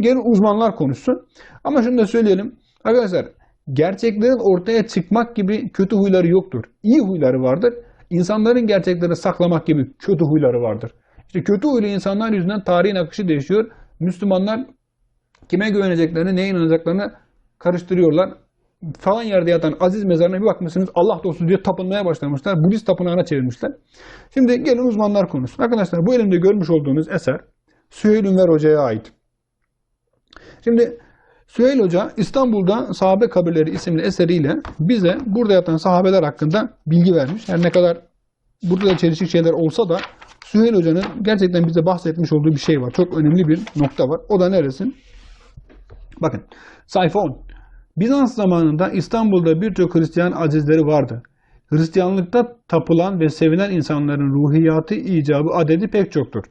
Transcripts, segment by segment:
Gelin uzmanlar konuşsun. Ama şunu da söyleyelim. Arkadaşlar gerçeklerin ortaya çıkmak gibi kötü huyları yoktur. İyi huyları vardır. İnsanların gerçekleri saklamak gibi kötü huyları vardır. İşte kötü huylu insanlar yüzünden tarihin akışı değişiyor. Müslümanlar kime güveneceklerini, neye inanacaklarını karıştırıyorlar. Falan yerde yatan aziz mezarına bir bakmışsınız Allah dostu diye tapınmaya başlamışlar. Budist tapınağına çevirmişler. Şimdi gelin uzmanlar konuşsun. Arkadaşlar bu elimde görmüş olduğunuz eser Süheyl Ünver Hoca'ya ait. Şimdi Süheyl Hoca İstanbul'da Sahabe Kabirleri isimli eseriyle bize burada yatan sahabeler hakkında bilgi vermiş. Her ne kadar burada da çelişik şeyler olsa da Süheyl Hoca'nın gerçekten bize bahsetmiş olduğu bir şey var. Çok önemli bir nokta var. O da neresi? Bakın sayfa 10. Bizans zamanında İstanbul'da birçok Hristiyan azizleri vardı. Hristiyanlıkta tapılan ve sevilen insanların ruhiyatı icabı adedi pek çoktur.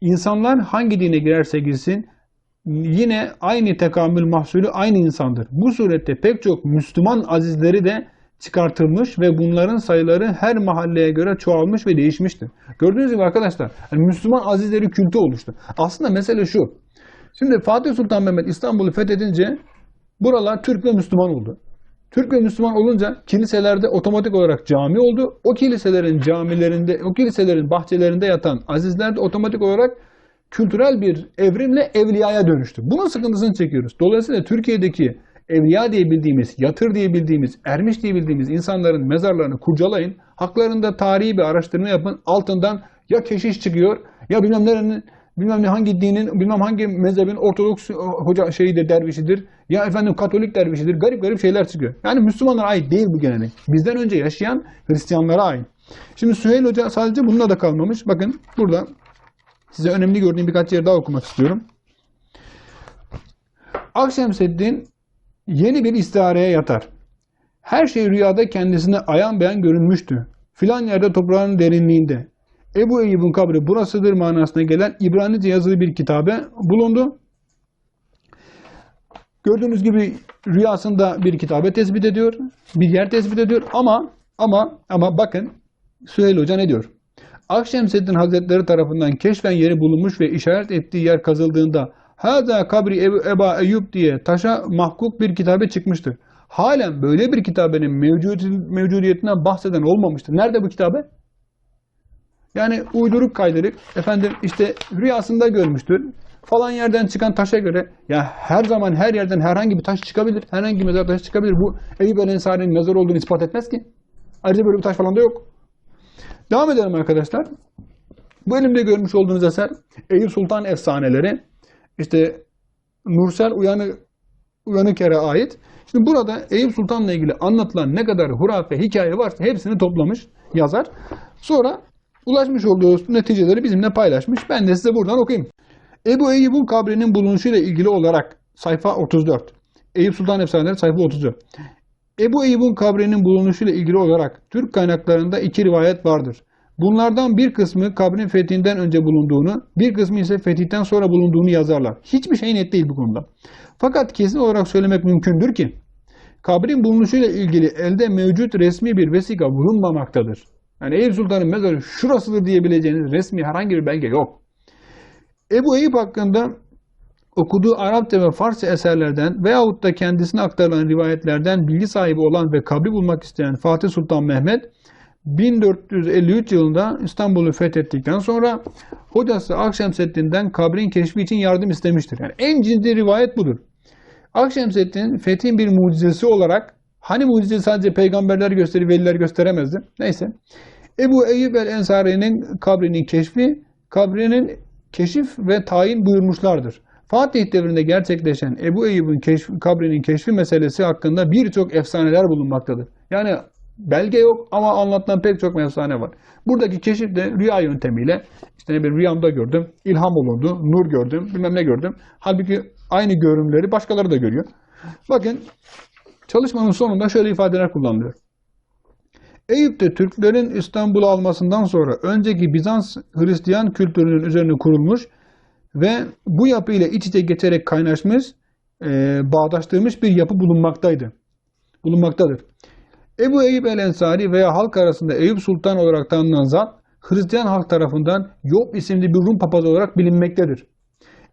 İnsanlar hangi dine girerse girsin yine aynı tekamül mahsulü aynı insandır. Bu surette pek çok Müslüman azizleri de çıkartılmış ve bunların sayıları her mahalleye göre çoğalmış ve değişmiştir. Gördüğünüz gibi arkadaşlar yani Müslüman azizleri kültü oluştu. Aslında mesele şu. Şimdi Fatih Sultan Mehmet İstanbul'u fethedince buralar Türk ve Müslüman oldu. Türk ve Müslüman olunca kiliselerde otomatik olarak cami oldu. O kiliselerin camilerinde, o kiliselerin bahçelerinde yatan azizler de otomatik olarak kültürel bir evrimle evliyaya dönüştü. Bunun sıkıntısını çekiyoruz. Dolayısıyla Türkiye'deki evliya diye bildiğimiz, yatır diye bildiğimiz, ermiş diye bildiğimiz insanların mezarlarını kurcalayın. Haklarında tarihi bir araştırma yapın. Altından ya keşiş çıkıyor ya bilmem nerenin bilmem ne hangi dinin, bilmem hangi mezhebin Ortodoks hoca şeyi de dervişidir. Ya efendim Katolik dervişidir. Garip garip şeyler çıkıyor. Yani Müslümanlara ait değil bu gelenek. Bizden önce yaşayan Hristiyanlara ait. Şimdi Süheyl Hoca sadece bununla da kalmamış. Bakın burada size önemli gördüğüm birkaç yer daha okumak istiyorum. Akşemseddin yeni bir istihareye yatar. Her şey rüyada kendisine ayan beyan görünmüştü. Filan yerde toprağın derinliğinde. Ebu Eyyub'un kabri burasıdır manasına gelen İbranice yazılı bir kitabe bulundu. Gördüğünüz gibi rüyasında bir kitabe tespit ediyor. Bir yer tespit ediyor ama ama ama bakın Süheyl Hoca ne diyor? Akşemseddin Hazretleri tarafından keşfen yeri bulunmuş ve işaret ettiği yer kazıldığında Hâzâ kabri Eba Eyyub diye taşa mahkuk bir kitabe çıkmıştır. Halen böyle bir kitabenin mevcudiyetinden bahseden olmamıştır. Nerede bu kitabe? Yani uyduruk kaydırık efendim işte rüyasında görmüştür. Falan yerden çıkan taşa göre ya her zaman her yerden herhangi bir taş çıkabilir. Herhangi bir mezar taşı çıkabilir. Bu Eyüp el Ensari'nin mezar olduğunu ispat etmez ki. Ayrıca böyle bir taş falan da yok. Devam edelim arkadaşlar. Bu elimde görmüş olduğunuz eser Eyüp Sultan Efsaneleri. İşte Nursel Uyanı, Uyanıker'e ait. Şimdi burada Eyüp Sultan'la ilgili anlatılan ne kadar hurafe, hikaye varsa hepsini toplamış yazar. Sonra ulaşmış olduğu neticeleri bizimle paylaşmış. Ben de size buradan okuyayım. Ebu Eyyub'un kabrinin bulunuşuyla ilgili olarak sayfa 34. Eyüp Sultan Efsaneleri sayfa 34. Ebu Eyyub'un kabrinin bulunuşuyla ilgili olarak Türk kaynaklarında iki rivayet vardır. Bunlardan bir kısmı kabrin fethinden önce bulunduğunu, bir kısmı ise fetihten sonra bulunduğunu yazarlar. Hiçbir şey net değil bu konuda. Fakat kesin olarak söylemek mümkündür ki, kabrin bulunuşuyla ilgili elde mevcut resmi bir vesika bulunmamaktadır. Yani Eyüp Sultan'ın mezarı şurasıdır diyebileceğiniz resmi herhangi bir belge yok. Ebu Eyyub hakkında okuduğu Arapça ve Farsça eserlerden veyahut da kendisine aktarılan rivayetlerden bilgi sahibi olan ve kabri bulmak isteyen Fatih Sultan Mehmet 1453 yılında İstanbul'u fethettikten sonra hocası Akşemseddin'den kabrin keşfi için yardım istemiştir. Yani en ciddi rivayet budur. Akşemseddin fethin bir mucizesi olarak hani mucize sadece peygamberler gösterir, veliler gösteremezdi. Neyse. Ebu Eyyub el-Ensari'nin kabrinin keşfi, kabrinin keşif ve tayin buyurmuşlardır. Fatih devrinde gerçekleşen Ebu Eyyub'un keşfi, kabrinin keşfi meselesi hakkında birçok efsaneler bulunmaktadır. Yani belge yok ama anlatılan pek çok efsane var. Buradaki keşif de rüya yöntemiyle işte bir rüyamda gördüm, ilham olundu, nur gördüm, bilmem ne gördüm. Halbuki aynı görünümleri başkaları da görüyor. Bakın çalışmanın sonunda şöyle ifadeler kullanılıyor. Eyüp'te Türklerin İstanbul'u almasından sonra önceki Bizans Hristiyan kültürünün üzerine kurulmuş ve bu yapı ile iç içe geçerek kaynaşmış, e, bağdaştırmış bir yapı bulunmaktaydı. Bulunmaktadır. Ebu Eyyub el-Ensari veya halk arasında Eyüp Sultan olarak tanınan zat, Hristiyan halk tarafından Yop isimli bir Rum papazı olarak bilinmektedir.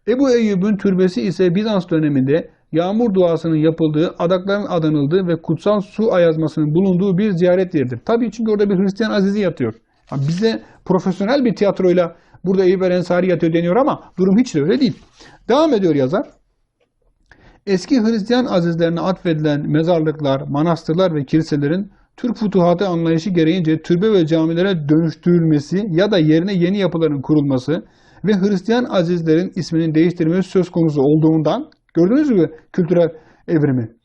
Ebu Eyyub'un türbesi ise Bizans döneminde yağmur duasının yapıldığı, adakların adanıldığı ve kutsal su ayazmasının bulunduğu bir ziyaret yeridir. Tabii çünkü orada bir Hristiyan azizi yatıyor. Bize profesyonel bir tiyatroyla burada Eyyub el Ensari yatıyor deniyor ama durum hiç de öyle değil. Devam ediyor yazar. Eski Hristiyan azizlerine atfedilen mezarlıklar, manastırlar ve kiliselerin Türk futuhatı anlayışı gereğince türbe ve camilere dönüştürülmesi ya da yerine yeni yapıların kurulması ve Hristiyan azizlerin isminin değiştirilmesi söz konusu olduğundan gördünüz mü kültürel evrimi?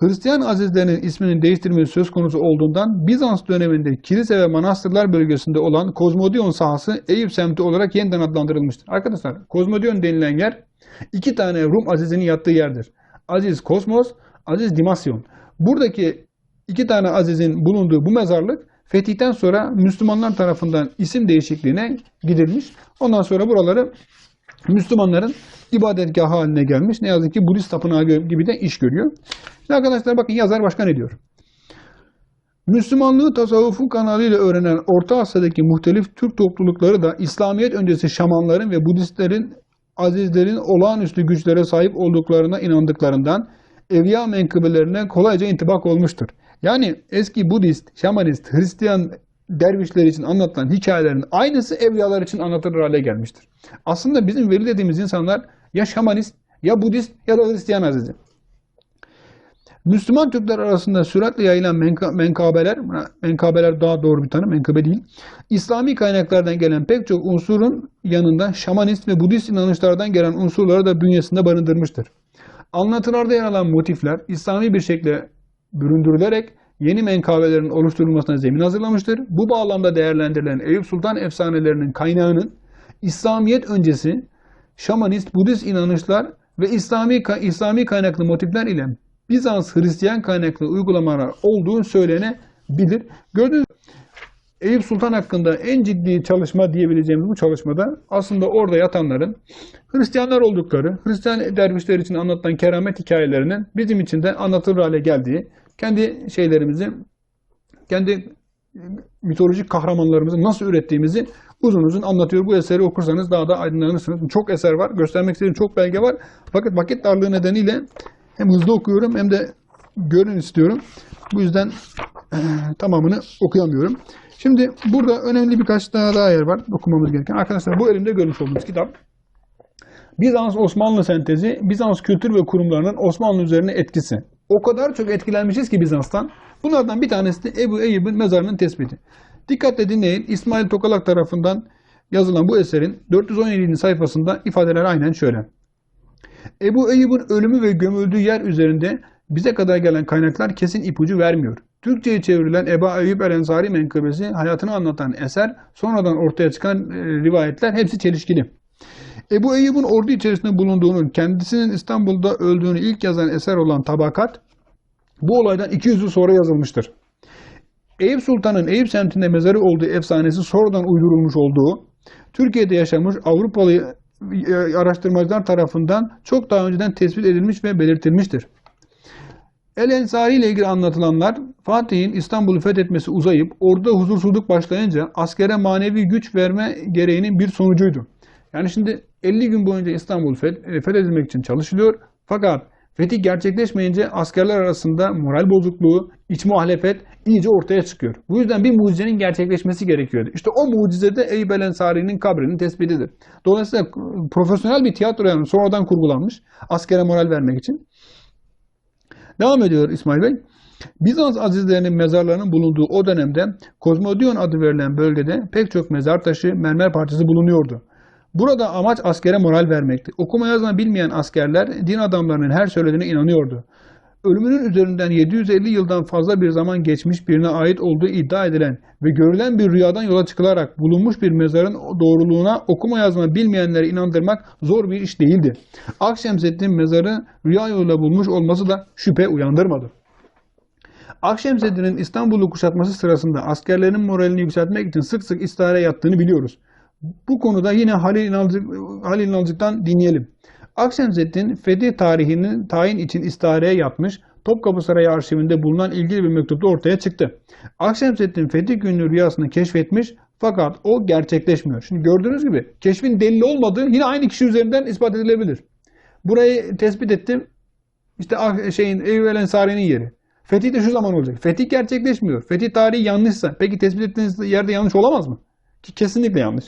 Hristiyan azizlerinin isminin değiştirilmesi söz konusu olduğundan Bizans döneminde kilise ve manastırlar bölgesinde olan Kozmodion sahası Eyüp semti olarak yeniden adlandırılmıştır. Arkadaşlar Kozmodion denilen yer iki tane Rum azizinin yattığı yerdir. Aziz Kosmos, Aziz Dimasyon. Buradaki iki tane azizin bulunduğu bu mezarlık fetihten sonra Müslümanlar tarafından isim değişikliğine gidilmiş. Ondan sonra buraları Müslümanların ibadetgahı haline gelmiş. Ne yazık ki Budist tapınağı gibi de iş görüyor. Şimdi arkadaşlar bakın yazar başka ne diyor? Müslümanlığı tasavvufun kanalıyla öğrenen Orta Asya'daki muhtelif Türk toplulukları da İslamiyet öncesi şamanların ve Budistlerin, azizlerin olağanüstü güçlere sahip olduklarına inandıklarından evliya menkıbelerine kolayca intibak olmuştur. Yani eski Budist, şamanist, Hristiyan dervişler için anlatılan hikayelerin aynısı evliyalar için anlatılır hale gelmiştir. Aslında bizim veli dediğimiz insanlar ya şamanist, ya Budist ya da Hristiyan azizi. Müslüman Türkler arasında süratle yayılan menka, menkabeler, menkabeler daha doğru bir tanım, menkıbe değil. İslami kaynaklardan gelen pek çok unsurun yanında şamanist ve Budist inanışlardan gelen unsurları da bünyesinde barındırmıştır. Anlatılarda yer alan motifler İslami bir şekilde büründürülerek yeni menkabelerin oluşturulmasına zemin hazırlamıştır. Bu bağlamda değerlendirilen Eyüp Sultan efsanelerinin kaynağının İslamiyet öncesi şamanist, Budist inanışlar ve İslami, İslami kaynaklı motifler ile Bizans Hristiyan kaynaklı uygulamalar olduğu söylenebilir. Gördüğünüz Eyüp Sultan hakkında en ciddi çalışma diyebileceğimiz bu çalışmada aslında orada yatanların Hristiyanlar oldukları, Hristiyan dervişler için anlatılan keramet hikayelerinin bizim için de anlatılır hale geldiği, kendi şeylerimizi, kendi mitolojik kahramanlarımızı nasıl ürettiğimizi uzun uzun anlatıyor. Bu eseri okursanız daha da aydınlanırsınız. Çok eser var. Göstermek istediğim çok belge var. Fakat vakit darlığı nedeniyle hem hızlı okuyorum hem de görün istiyorum. Bu yüzden e, tamamını okuyamıyorum. Şimdi burada önemli birkaç daha daha yer var okumamız gereken. Arkadaşlar bu elimde görmüş olduğunuz kitap Bizans-Osmanlı sentezi, Bizans kültür ve kurumlarının Osmanlı üzerine etkisi. O kadar çok etkilenmişiz ki Bizans'tan. Bunlardan bir tanesi de Ebu Eyyub'un mezarının tespiti. Dikkatle dinleyin. İsmail Tokalak tarafından yazılan bu eserin 417. sayfasında ifadeler aynen şöyle. Ebu Eyyub'un ölümü ve gömüldüğü yer üzerinde bize kadar gelen kaynaklar kesin ipucu vermiyor. Türkçe'ye çevrilen Eba Eyyub el Ensari menkıbesi hayatını anlatan eser, sonradan ortaya çıkan e, rivayetler hepsi çelişkili. Ebu Eyyub'un ordu içerisinde bulunduğunun, kendisinin İstanbul'da öldüğünü ilk yazan eser olan Tabakat, bu olaydan 200 yıl sonra yazılmıştır. Eyüp Sultan'ın Eyüp semtinde mezarı olduğu efsanesi sonradan uydurulmuş olduğu, Türkiye'de yaşamış Avrupalı e, araştırmacılar tarafından çok daha önceden tespit edilmiş ve belirtilmiştir. El Ensari ile ilgili anlatılanlar Fatih'in İstanbul'u fethetmesi uzayıp orada huzursuzluk başlayınca askere manevi güç verme gereğinin bir sonucuydu. Yani şimdi 50 gün boyunca İstanbul e, fethedilmek için çalışılıyor. Fakat fetih gerçekleşmeyince askerler arasında moral bozukluğu, iç muhalefet iyice ortaya çıkıyor. Bu yüzden bir mucizenin gerçekleşmesi gerekiyordu. İşte o mucize de Eyüp el Ensari'nin kabrinin tespitidir. Dolayısıyla profesyonel bir tiyatro yani sonradan kurgulanmış askere moral vermek için. Devam ediyor İsmail Bey. Bizans azizlerinin mezarlarının bulunduğu o dönemde Kozmodion adı verilen bölgede pek çok mezar taşı, mermer parçası bulunuyordu. Burada amaç askere moral vermekti. Okuma yazma bilmeyen askerler din adamlarının her söylediğine inanıyordu. Ölümünün üzerinden 750 yıldan fazla bir zaman geçmiş birine ait olduğu iddia edilen ve görülen bir rüyadan yola çıkılarak bulunmuş bir mezarın doğruluğuna okuma yazma bilmeyenleri inandırmak zor bir iş değildi. Akşemseddin mezarı rüya yoluyla bulmuş olması da şüphe uyandırmadı. Akşemseddin'in İstanbul'u kuşatması sırasında askerlerin moralini yükseltmek için sık sık istihare yattığını biliyoruz. Bu konuda yine Halil İnalcık, Halil İnalcık'tan dinleyelim. Akşemseddin fetih tarihinin tayin için istihareye yapmış, Topkapı Sarayı arşivinde bulunan ilgili bir mektupta ortaya çıktı. Akşemseddin fetih günlüğü rüyasını keşfetmiş Fakat o gerçekleşmiyor. Şimdi gördüğünüz gibi keşfin delili olmadığı yine aynı kişi üzerinden ispat edilebilir. Burayı tespit ettim. İşte ah- şeyin Eyyub el Ensari'nin yeri. Fetih de şu zaman olacak. Fetih gerçekleşmiyor. Fetih tarihi yanlışsa peki tespit ettiğiniz yerde yanlış olamaz mı? Ki kesinlikle yanlış.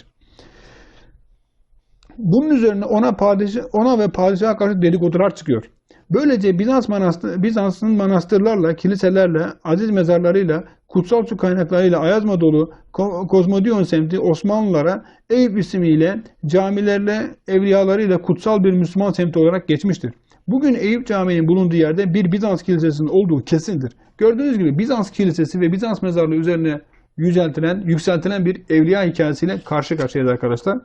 Bunun üzerine ona padişah, ona ve padişaha karşı dedikodular çıkıyor. Böylece Bizans manastır, Bizans'ın manastırlarla, kiliselerle, aziz mezarlarıyla, kutsal su kaynaklarıyla Ayazma dolu Ko- Kozmodion semti Osmanlılara Eyüp ismiyle camilerle, evliyalarıyla kutsal bir Müslüman semti olarak geçmiştir. Bugün Eyüp Camii'nin bulunduğu yerde bir Bizans kilisesinin olduğu kesindir. Gördüğünüz gibi Bizans kilisesi ve Bizans mezarlığı üzerine yüceltilen, yükseltilen bir evliya hikayesiyle karşı karşıyayız arkadaşlar.